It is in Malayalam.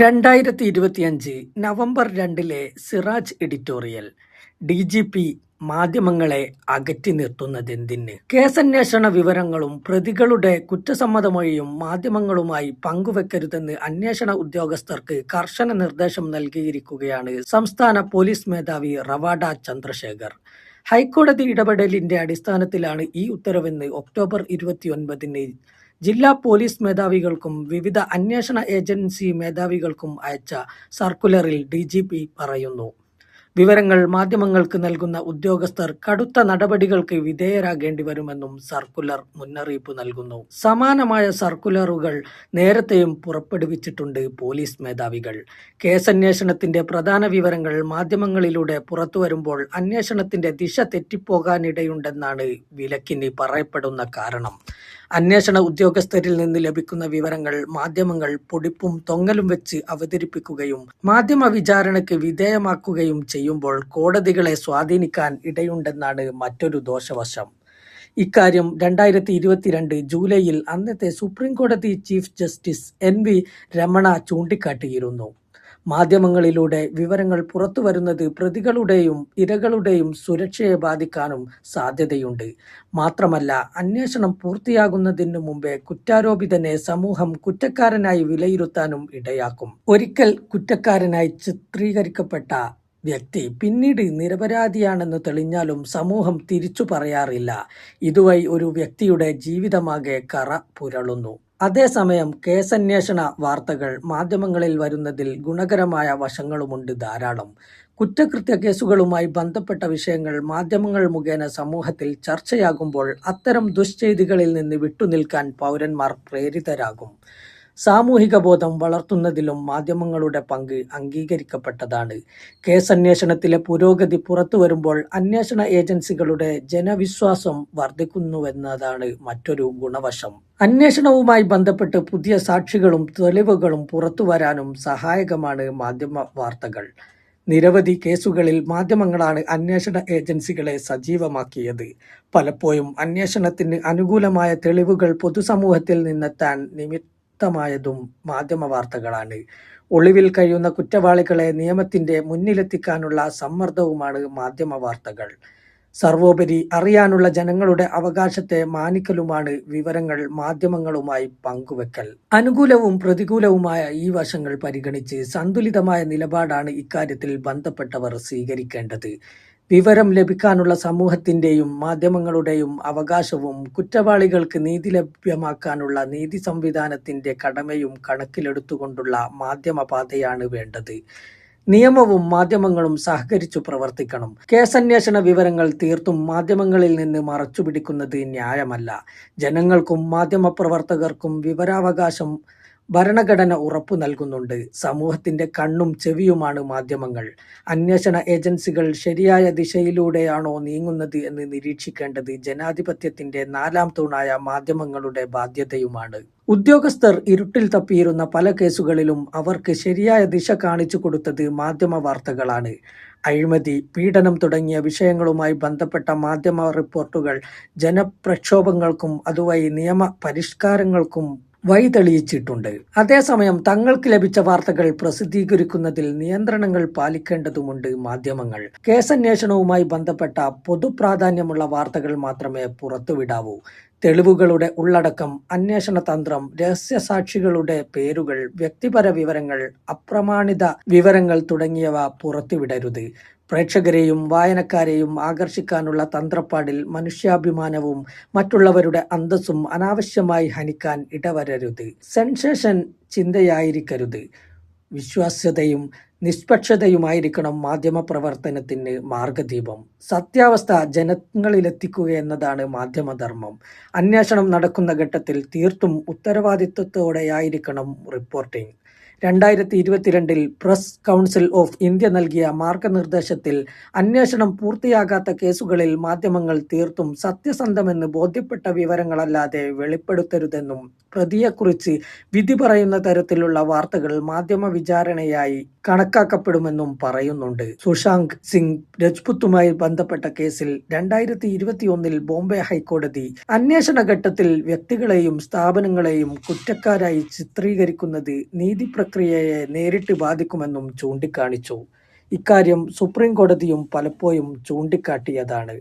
രണ്ടായിരത്തി ഇരുപത്തിയഞ്ച് നവംബർ രണ്ടിലെ Siraj editorial D G P മാധ്യമങ്ങളെ അകറ്റി നിർത്തുന്നതെന്തിന്? കേസന്വേഷണ വിവരങ്ങളും പ്രതികളുടെ കുറ്റസമ്മതമൊഴിയും മാധ്യമങ്ങളുമായി പങ്കുവെക്കരുതെന്ന് അന്വേഷണ ഉദ്യോഗസ്ഥർക്ക് കർശന നിർദ്ദേശം നൽകിയിരിക്കുകയാണ് സംസ്ഥാന പോലീസ് മേധാവി റവാഡ ചന്ദ്രശേഖർ. ഹൈക്കോടതി ഇടപെടലിന്റെ അടിസ്ഥാനത്തിലാണ് ഈ ഉത്തരവെന്ന് ഒക്ടോബർ ഇരുപത്തിയൊൻപതിന് ജില്ലാ പോലീസ് മേധാവികൾക്കും വിവിധ അന്വേഷണ ഏജൻസി മേധാവികൾക്കും അയച്ച സർക്കുലറിൽ ഡി ജി പി പറയുന്നു. വിവരങ്ങൾ മാധ്യമങ്ങൾക്ക് നൽകുന്ന ഉദ്യോഗസ്ഥർ കടുത്ത നടപടികൾക്ക് വിധേയരാകേണ്ടി വരുമെന്നും സർക്കുലർ മുന്നറിയിപ്പ് നൽകുന്നു. സമാനമായ സർക്കുലറുകൾ നേരത്തെയും പുറപ്പെടുവിച്ചിട്ടുണ്ട് പോലീസ് മേധാവികൾ. കേസന്വേഷണത്തിന്റെ പ്രധാന വിവരങ്ങൾ മാധ്യമങ്ങളിലൂടെ പുറത്തുവരുമ്പോൾ അന്വേഷണത്തിന്റെ ദിശ തെറ്റിപ്പോകാനിടയുണ്ടെന്നാണ് വിലക്കിന് പറയപ്പെടുന്ന കാരണം. അന്വേഷണ ഉദ്യോഗസ്ഥരിൽ നിന്ന് ലഭിക്കുന്ന വിവരങ്ങൾ മാധ്യമങ്ങൾ പൊടിപ്പും തൊങ്ങലും വെച്ച് അവതരിപ്പിക്കുകയും മാധ്യമ വിചാരണയ്ക്ക് വിധേയമാക്കുകയും ചെയ്യുമ്പോൾ കോടതികളെ സ്വാധീനിക്കാൻ ഇടയുണ്ടെന്നാണ് മറ്റൊരു ദോഷവശം. ഇക്കാര്യം രണ്ടായിരത്തി ഇരുപത്തിരണ്ട് ജൂലൈയിൽ അന്നത്തെ സുപ്രീം കോടതി chief justice N V Ramana ചൂണ്ടിക്കാട്ടിയിരുന്നു. മാധ്യമങ്ങളിലൂടെ വിവരങ്ങൾ പുറത്തു വരുന്നത് പ്രതികളുടെയും ഇരകളുടെയും സുരക്ഷയെ ബാധിക്കാനും സാധ്യതയുണ്ട്. മാത്രമല്ല അന്വേഷണം പൂർത്തിയാകുന്നതിന് മുമ്പേ കുറ്റാരോപിതനെ സമൂഹം കുറ്റക്കാരനായി വിലയിരുത്താനും ഇടയാക്കും. ഒരിക്കൽ കുറ്റക്കാരനായി ചിത്രീകരിക്കപ്പെട്ട വ്യക്തി പിന്നീട് നിരപരാധിയാണെന്ന് തെളിഞ്ഞാലും സമൂഹം തിരിച്ചു പറയാറില്ല. ഇതുവഴി ഒരു വ്യക്തിയുടെ ജീവിതമാകെ കറ പുരളുന്നു. അതേസമയം കേസന്വേഷണ വാർത്തകൾ മാധ്യമങ്ങളിൽ വരുന്നതിൽ ഗുണകരമായ വശങ്ങളുമുണ്ട് ധാരാളം. കുറ്റകൃത്യ കേസുകളുമായി ബന്ധപ്പെട്ട വിഷയങ്ങൾ മാധ്യമങ്ങൾ മുഖേന സമൂഹത്തിൽ ചർച്ചയാകുമ്പോൾ അത്തരം ദുശ്ചെയ്തികളിൽ നിന്ന് വിട്ടുനിൽക്കാൻ പൗരന്മാർ പ്രേരിതരാകും. സാമൂഹിക ബോധം വളർത്തുന്നതിലും മാധ്യമങ്ങളുടെ പങ്ക് അംഗീകരിക്കപ്പെട്ടതാണ്. കേസന്വേഷണത്തിലെ പുരോഗതി പുറത്തു വരുമ്പോൾ അന്വേഷണ ഏജൻസികളുടെ ജനവിശ്വാസം വർദ്ധിക്കുന്നുവെന്നതാണ് മറ്റൊരു ഗുണവശം. അന്വേഷണവുമായി ബന്ധപ്പെട്ട് പുതിയ സാക്ഷികളും തെളിവുകളും പുറത്തുവരാനും സഹായകമാണ് മാധ്യമ വാർത്തകൾ. നിരവധി കേസുകളിൽ മാധ്യമങ്ങളാണ് അന്വേഷണ ഏജൻസികളെ സജീവമാക്കിയത്. പലപ്പോഴും അന്വേഷണത്തിന് അനുകൂലമായ തെളിവുകൾ പൊതുസമൂഹത്തിൽ നിന്നെത്താൻ നിമിത്തമായതും മാധ്യമ വാർത്തകളാണ്. ഒളിവിൽ കഴിയുന്ന കുറ്റവാളികളെ നിയമത്തിന്റെ മുന്നിലെത്തിക്കാനുള്ള സമ്മർദ്ദവുമാണ് മാധ്യമ വാർത്തകൾ. സർവോപരി അറിയാനുള്ള ജനങ്ങളുടെ അവകാശത്തെ മാനിക്കലുമാണ് വിവരങ്ങൾ മാധ്യമങ്ങളുമായി പങ്കുവെക്കൽ. അനുകൂലവും പ്രതികൂലവുമായ ഈ വശങ്ങൾ പരിഗണിച്ച് സന്തുലിതമായ നിലപാടാണ് ഇക്കാര്യത്തിൽ ബന്ധപ്പെട്ടവർ സ്വീകരിക്കേണ്ടത്. വിവരം ലഭിക്കാനുള്ള സമൂഹത്തിന്റെയും മാധ്യമങ്ങളുടെയും അവകാശവും കുറ്റവാളികൾക്ക് നീതി ലഭ്യമാക്കാനുള്ള നീതി സംവിധാനത്തിന്റെ കടമയും കണക്കിലെടുത്തുകൊണ്ടുള്ള മാധ്യമപാതയാണ് വേണ്ടത്. നിയമവും മാധ്യമങ്ങളും സഹകരിച്ചു പ്രവർത്തിക്കണം. കേസന്വേഷണ വിവരങ്ങൾ തീർത്തും മാധ്യമങ്ങളിൽ നിന്ന് മറച്ചുപിടിക്കുന്നത് ന്യായമല്ല. ജനങ്ങൾക്കും മാധ്യമപ്രവർത്തകർക്കും വിവരാവകാശം ഭരണഘടന ഉറപ്പു നൽകുന്നുണ്ട്. സമൂഹത്തിന്റെ കണ്ണും ചെവിയുമാണ് മാധ്യമങ്ങൾ. അന്വേഷണ ഏജൻസികൾ ശരിയായ ദിശയിലൂടെയാണോ നീങ്ങുന്നത് എന്ന് നിരീക്ഷിക്കേണ്ടത് ജനാധിപത്യത്തിന്റെ നാലാം തൂണായ മാധ്യമങ്ങളുടെ ബാധ്യതയുമാണ്. ഉദ്യോഗസ്ഥർ ഇരുട്ടിൽ തപ്പിയിരുന്ന പല കേസുകളിലും അവർക്ക് ശരിയായ ദിശ കാണിച്ചു കൊടുത്തത് മാധ്യമ വാർത്തകളാണ്. അഴിമതി പീഡനം തുടങ്ങിയ വിഷയങ്ങളുമായി ബന്ധപ്പെട്ട മാധ്യമ റിപ്പോർട്ടുകൾ ജനപ്രക്ഷോഭങ്ങൾക്കും അതുവഴി നിയമ പരിഷ്കാരങ്ങൾക്കും വഴിതെളിയിച്ചിട്ടുണ്ട്. അതേസമയം തങ്ങൾക്ക് ലഭിച്ച വാർത്തകൾ പ്രസിദ്ധീകരിക്കുന്നതിൽ നിയന്ത്രണങ്ങൾ പാലിക്കേണ്ടതുമുണ്ട് മാധ്യമങ്ങൾ. കേസന്വേഷണവുമായി ബന്ധപ്പെട്ട പൊതുപ്രാധാന്യമുള്ള വാർത്തകൾ മാത്രമേ പുറത്തുവിടാവൂ. തെളിവുകളുടെ ഉള്ളടക്കം അന്വേഷണ തന്ത്രം രഹസ്യസാക്ഷികളുടെ പേരുകൾ വ്യക്തിപര വിവരങ്ങൾ അപ്രമാണിത വിവരങ്ങൾ തുടങ്ങിയവ പുറത്തുവിടരുത്. പ്രേക്ഷകരെയും വായനക്കാരെയും ആകർഷിക്കാനുള്ള തന്ത്രപ്പാടിൽ മനുഷ്യാഭിമാനവും മറ്റുള്ളവരുടെ അന്തസ്സും അനാവശ്യമായി ഹനിക്കാൻ ഇടവരരുത്. സെൻസേഷൻ ചിന്തയായിരിക്കരുത്. വിശ്വാസ്യതയും നിഷ്പക്ഷതയുമായിരിക്കണം മാധ്യമ പ്രവർത്തനത്തിന് മാർഗദീപം. സത്യാവസ്ഥ ജനങ്ങളിലെത്തിക്കുക എന്നതാണ് മാധ്യമധർമ്മം. അന്വേഷണം നടക്കുന്ന ഘട്ടത്തിൽ തീർത്തും ഉത്തരവാദിത്വത്തോടെയായിരിക്കണം റിപ്പോർട്ടിംഗ്. രണ്ടായിരത്തി ഇരുപത്തിരണ്ടിൽ പ്രസ് കൗൺസിൽ ഓഫ് ഇന്ത്യ നൽകിയ മാർഗനിർദ്ദേശത്തിൽ അന്വേഷണം പൂർത്തിയാകാത്ത കേസുകളിൽ മാധ്യമങ്ങൾ തീർത്തും സത്യസന്ധമെന്ന് ബോധ്യപ്പെട്ട വിവരങ്ങളല്ലാതെ വെളിപ്പെടുത്തരുതെന്നും പ്രതിയെക്കുറിച്ച് വിധി പറയുന്ന തരത്തിലുള്ള വാർത്തകൾ മാധ്യമ വിചാരണയായി കണക്കാക്കപ്പെടുമെന്നും പറയുന്നുണ്ട് സുശാന്ത് സിംഗ് രജ്പുത്തുമായി ബന്ധപ്പെട്ട കേസിൽ രണ്ടായിരത്തി ഇരുപത്തിയൊന്നിൽ ബോംബെ ഹൈക്കോടതി അന്വേഷണ ഘട്ടത്തിൽ വ്യക്തികളെയും സ്ഥാപനങ്ങളെയും കുറ്റക്കാരായി ചിത്രീകരിക്കുന്നത് നീതി പ്രക്രിയയെ നേരിട്ട് ബാധിക്കുമെന്നും ചൂണ്ടിക്കാണിച്ചു. ഇക്കാര്യം സുപ്രീം കോടതിയും പലപ്പോഴും ചൂണ്ടിക്കാട്ടിയതാണ്.